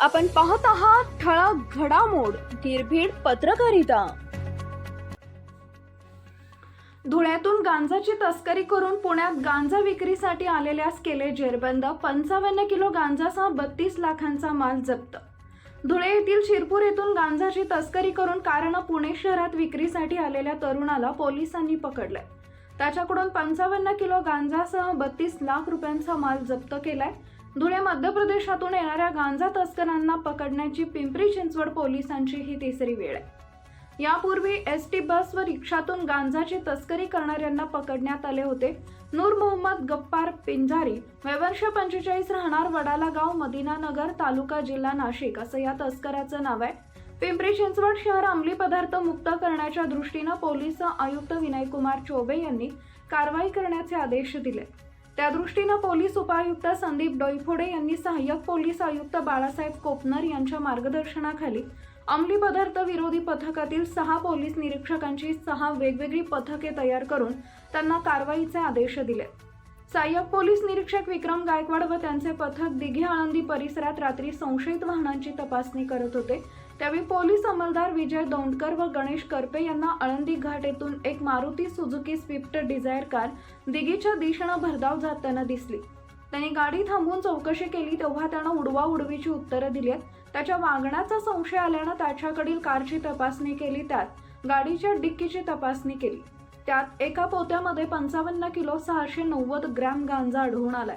आपण पाहत आहात ठळक घडामोड निर्भीड पत्रकारिता. धुळ्यातून गांजाची तस्करी करून पुण्यात गांजा विक्रीसाठी आलेल्यास केले जेरबंद पंचावन्न किलो गांजासह बत्तीस लाखांचा माल जप्त. धुळे येथील शिरपूर येथून गांजाची तस्करी करून कारण पुणे शहरात विक्रीसाठी आलेल्या तरुणाला पोलिसांनी पकडलंय. त्याच्याकडून पंचावन्न किलो गांजासह बत्तीस लाख रुपयांचा माल जप्त केलाय. धुळे मध्य प्रदेशातून येणाऱ्या गांजा तस्करांना पकडण्याची पिंपरी चिंचवड पोलिसांची ही तिसरी वेळ आहे. यापूर्वी एस टी बस व रिक्षातून गांजाची तस्करी करणाऱ्यांना पकडण्यात आले होते. नूर मोहम्मद गप्पार पिंजारी वैवर्ष पंचेचाळीस राहणार वडाला गाव मदिनानगर तालुका जिल्हा नाशिक असं या तस्कराचं नाव आहे. पिंपरी चिंचवड शहर अंमली पदार्थ मुक्त करण्याच्या दृष्टीनं पोलीस आयुक्त विनयकुमार चौबे यांनी कारवाई करण्याचे आदेश दिले. त्या दृष्टीनं पोलीस उपायुक्त संदीप डोईफोडे यांनी सहाय्यक पोलीस आयुक्त बाळासाहेब कोपनर यांच्या मार्गदर्शनाखाली अंमली पदार्थ विरोधी पथकातील सहा पोलीस निरीक्षकांची सहा वेगवेगळी पथके तयार करून त्यांना कारवाईचे आदेश दिले. सहाय्यक पोलीस निरीक्षक विक्रम गायकवाड व त्यांचे पथक दिघे आळंदी परिसरात रात्री संशयित वाहनांची तपासणी करत होते. त्यावेळी पोलीस अंमलदार विजय दौंडकर व गणेश करपे यांना आळंदी घाट येथून एक Maruti Suzuki Swift Dzire car दिघीच्या दिशेनं भरधाव जाताना दिसली. त्यांनी गाडी थांबवून चौकशी केली तेव्हा त्यानं उडवा उडवीची उत्तरं दिली आहेत. त्याच्या वागण्याचा संशय आल्यानं त्याच्याकडील कारची तपासणी केली त्यात गाडीच्या डिक्कीची तपासणी केली. त्यात एका पोत्यामध्ये पंचावन्न किलो सहाशे नव्वद ग्रॅम गांजा आढळून आलाय.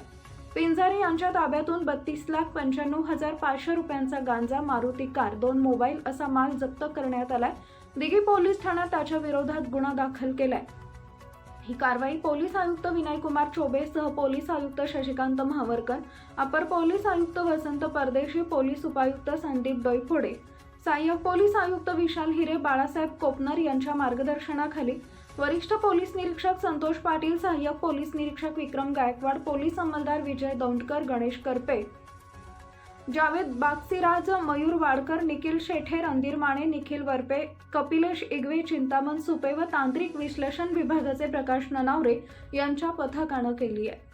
पिंजारी यांच्या ताब्यातून बत्तीस लाख पंच्याण्णव हजार पाचशे रुपयांचा गांजा मारुती कार दोन मोबाईल असा माल जप्त करण्यात आलाय. दिघी पोलीस ठाण्यात त्याच्या विरोधात गुन्हा दाखल केलाय. ही कारवाई पोलीस आयुक्त विनयकुमार चोबे सह पोलीस आयुक्त शशिकांत महावरकर अपर पोलीस आयुक्त वसंत परदेशी पोलीस उपायुक्त संदीप डोईफोडे सहाय्यक पोलीस आयुक्त विशाल हिरे बाळासाहेब कोपनर यांच्या मार्गदर्शनाखाली वरिष्ठ पोलीस निरीक्षक संतोष पाटील सहाय्यक पोलीस निरीक्षक विक्रम गायकवाड पोलीस अंमलदार विजय दौंडकर गणेश करपे जावेद बागसीराज मयूर वाडकर निखिल शेठे रणधीर माने निखिल वरपे कपिलेश इगवे चिंतामन सुपे व तांत्रिक विश्लेषण विभागाचे प्रकाश ननावरे यांच्या पथकानं केली आहे.